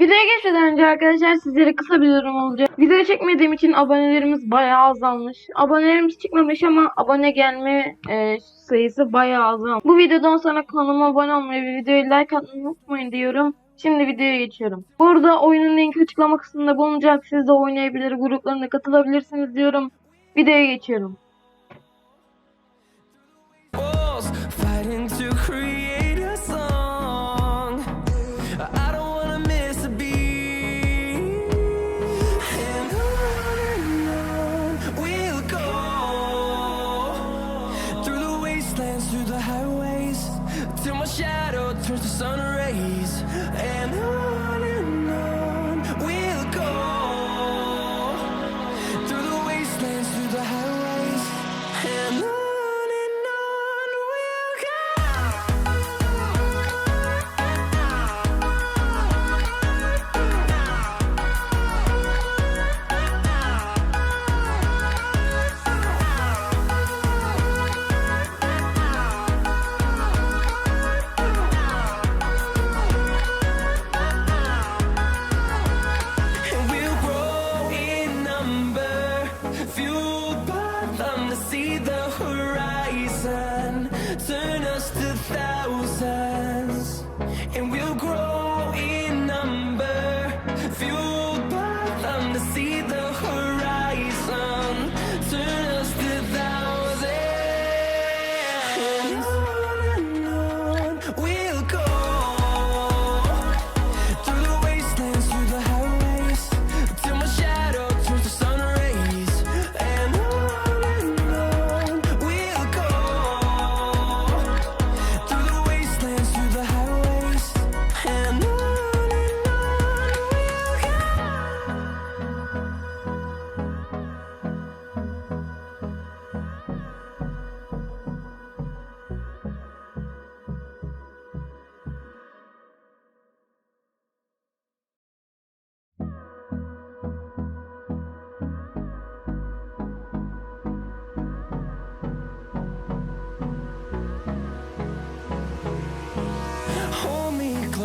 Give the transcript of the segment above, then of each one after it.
Videoya geçmeden önce arkadaşlar sizlere kısa bir yorum olacak. Video çekmediğim için abonelerimiz bayağı azalmış. Abonelerimiz çıkmamış ama abone gelme e, sayısı bayağı azalmış. Bu videodan sonra kanalıma abone olmayı ve videoyu like atmayı unutmayın diyorum. Şimdi videoya geçiyorum. Burada oyunun linki açıklama kısmında bulunacak. Siz de oynayabilir, gruplarına katılabilirsiniz diyorum. Videoya geçiyorum. fighting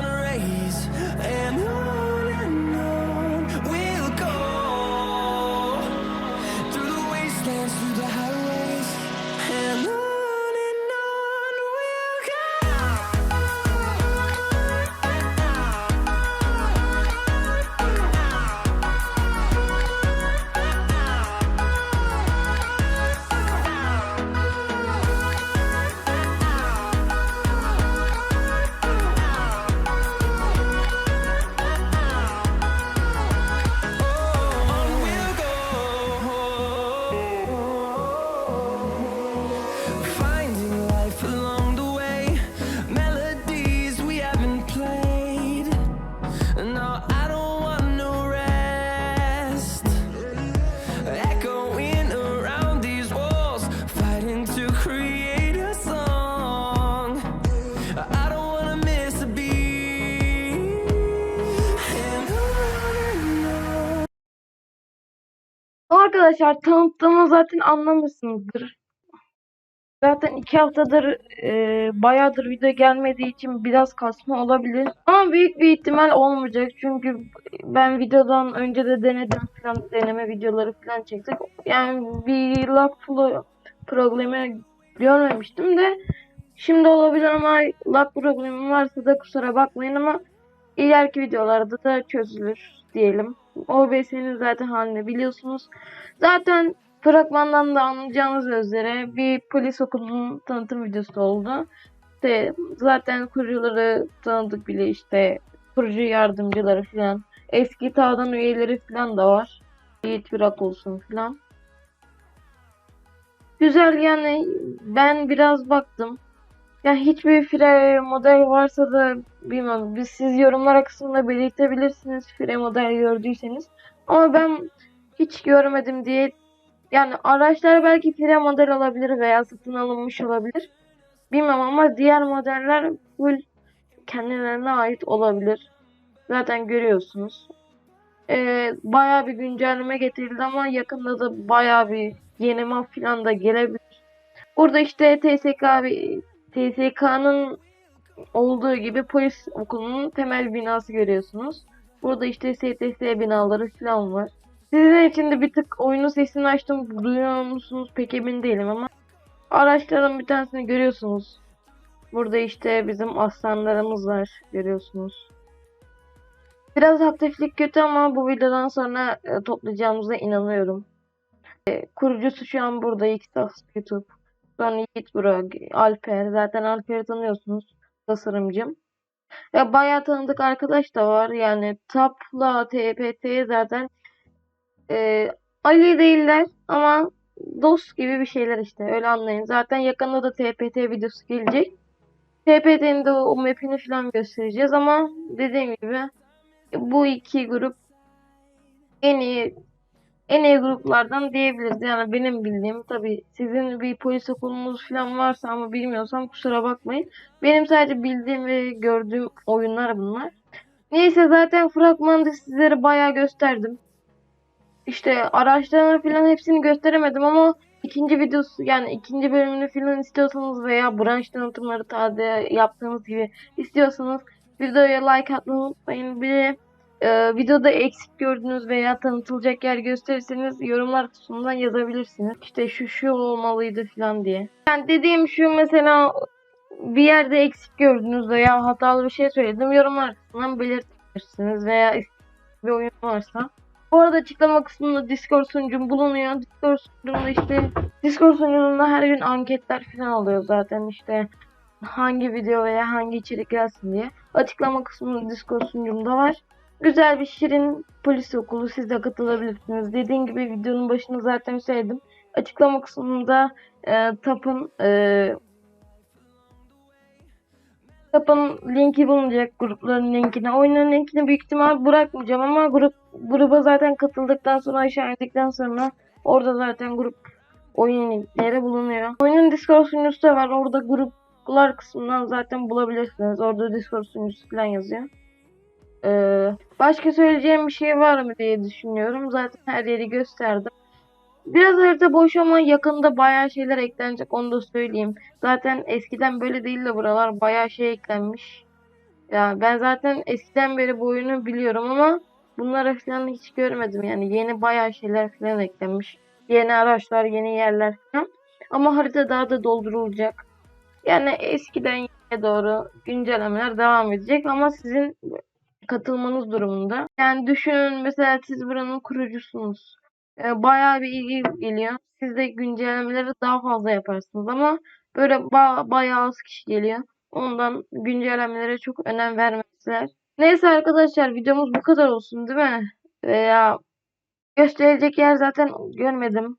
sun rays, Arkadaşlar tanıttığımı zaten anlamışsınızdır. Zaten iki haftadır e, bayağıdır video gelmediği için biraz kasma olabilir. Ama büyük bir ihtimal olmayacak. Çünkü ben videodan önce de denedim falan deneme videoları falan çektik. Yani bir lag pro- problemi görmemiştim de şimdi olabilir ama lag problemi varsa da kusura bakmayın ama ileriki videolarda da çözülür diyelim. OBS'nin zaten halini biliyorsunuz. Zaten fragmandan da anlayacağınız üzere bir polis okulunun tanıtım videosu oldu. İşte zaten kurucuları tanıdık bile işte kurucu yardımcıları falan. Eski tağdan üyeleri falan da var. Yiğit Birak olsun falan. Güzel yani ben biraz baktım. Ya hiçbir fire model varsa da bilmiyorum. Biz siz yorumlar kısmında belirtebilirsiniz fire model gördüyseniz. Ama ben hiç görmedim diye yani araçlar belki fire model olabilir veya satın alınmış olabilir. Bilmem ama diğer modeller full kendilerine ait olabilir. Zaten görüyorsunuz. Ee, bayağı bir güncelleme getirildi ama yakında da bayağı bir yeni map falan da gelebilir. Burada işte TSK bir TSK'nın olduğu gibi polis okulunun temel binası görüyorsunuz. Burada işte STS binaları falan var. Sizin için de bir tık oyunun sesini açtım. Duyuyor musunuz pek emin değilim ama araçların bir tanesini görüyorsunuz. Burada işte bizim aslanlarımız var görüyorsunuz. Biraz aktiflik kötü ama bu videodan sonra e, toplayacağımıza inanıyorum. E, kurucusu şu an burada Xbox YouTube. Sonra Yiğit Burak, Alper. Zaten Alper'i tanıyorsunuz. Tasarımcım. Ya bayağı tanıdık arkadaş da var. Yani Tap'la TPT zaten e, Ali değiller ama dost gibi bir şeyler işte. Öyle anlayın. Zaten yakında da TPT videosu gelecek. TPT'nin de o, o map'ini falan göstereceğiz ama dediğim gibi bu iki grup en iyi en iyi gruplardan diyebiliriz. Yani benim bildiğim tabii sizin bir polis okulunuz falan varsa ama bilmiyorsam kusura bakmayın. Benim sadece bildiğim ve gördüğüm oyunlar bunlar. Neyse zaten fragmanda sizlere bayağı gösterdim. İşte araçlarını falan hepsini gösteremedim ama ikinci videosu yani ikinci bölümünü falan istiyorsanız veya branş tanıtımları tarzı yaptığımız gibi istiyorsanız videoya like atmayı unutmayın. Bir de e, videoda eksik gördüğünüz veya tanıtılacak yer gösterirseniz yorumlar kısmından yazabilirsiniz. İşte şu şu olmalıydı falan diye. Yani dediğim şu mesela bir yerde eksik gördünüz veya hatalı bir şey söyledim yorumlar kısmından belirtebilirsiniz veya bir oyun varsa. Bu arada açıklama kısmında Discord sunucum bulunuyor. Discord sunucumda işte Discord sunucumda her gün anketler falan oluyor zaten işte hangi video veya hangi içerik gelsin diye. Açıklama kısmında Discord sunucumda var. Güzel bir şirin polis okulu siz de katılabilirsiniz. Dediğim gibi videonun başında zaten söyledim. Açıklama kısmında e, tapın e, tapın linki bulunacak grupların linkine. Oyunun linkini büyük ihtimal bırakmayacağım ama grup gruba zaten katıldıktan sonra aşağı indikten sonra orada zaten grup oyun linkleri bulunuyor. Oyunun Discord sunucusu da var. Orada gruplar kısmından zaten bulabilirsiniz. Orada Discord sunucusu falan yazıyor. Ee, başka söyleyeceğim bir şey var mı diye düşünüyorum. Zaten her yeri gösterdim. Biraz harita boş ama yakında bayağı şeyler eklenecek onu da söyleyeyim. Zaten eskiden böyle değil de buralar bayağı şey eklenmiş. Ya ben zaten eskiden beri bu oyunu biliyorum ama bunları falan hiç görmedim yani yeni bayağı şeyler falan eklenmiş. Yeni araçlar, yeni yerler falan. Ama harita daha da doldurulacak. Yani eskiden yine doğru güncellemeler devam edecek ama sizin katılmanız durumunda. Yani düşünün mesela siz buranın kurucusunuz. Ee, bayağı bir ilgi geliyor. Siz de güncellemeleri daha fazla yaparsınız ama böyle ba- bayağı az kişi geliyor. Ondan güncellemelere çok önem vermezler. Neyse arkadaşlar videomuz bu kadar olsun değil mi? Veya gösterilecek yer zaten görmedim.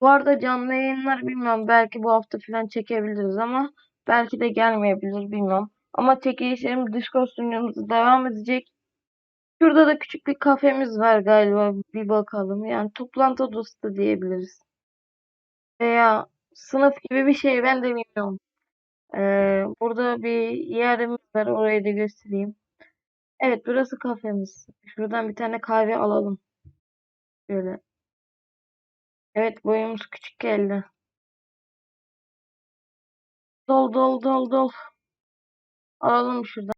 Bu arada canlı yayınlar bilmiyorum belki bu hafta falan çekebiliriz ama belki de gelmeyebilir bilmiyorum. Ama çekilişlerimiz Discord sunucumuzda devam edecek. Şurada da küçük bir kafemiz var galiba. Bir bakalım. Yani toplantı odası da diyebiliriz. Veya sınıf gibi bir şey ben de bilmiyorum. Ee, burada bir yerimiz var. Orayı da göstereyim. Evet burası kafemiz. Şuradan bir tane kahve alalım. Şöyle. Evet boyumuz küçük geldi. Dol dol dol dol. Alalım şuradan.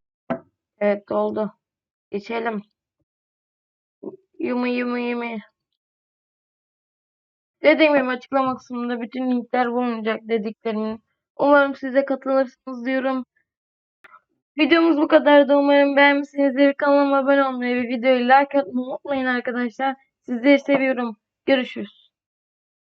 Evet doldu. Geçelim. Yumu yumu yumu. Dediğim gibi açıklama kısmında bütün linkler bulunacak dediklerimin. Umarım siz de katılırsınız diyorum. Videomuz bu kadardı. Umarım beğenmişsinizdir. Kanalıma abone olmayı ve videoyu like atmayı unutmayın arkadaşlar. Sizleri seviyorum. Görüşürüz.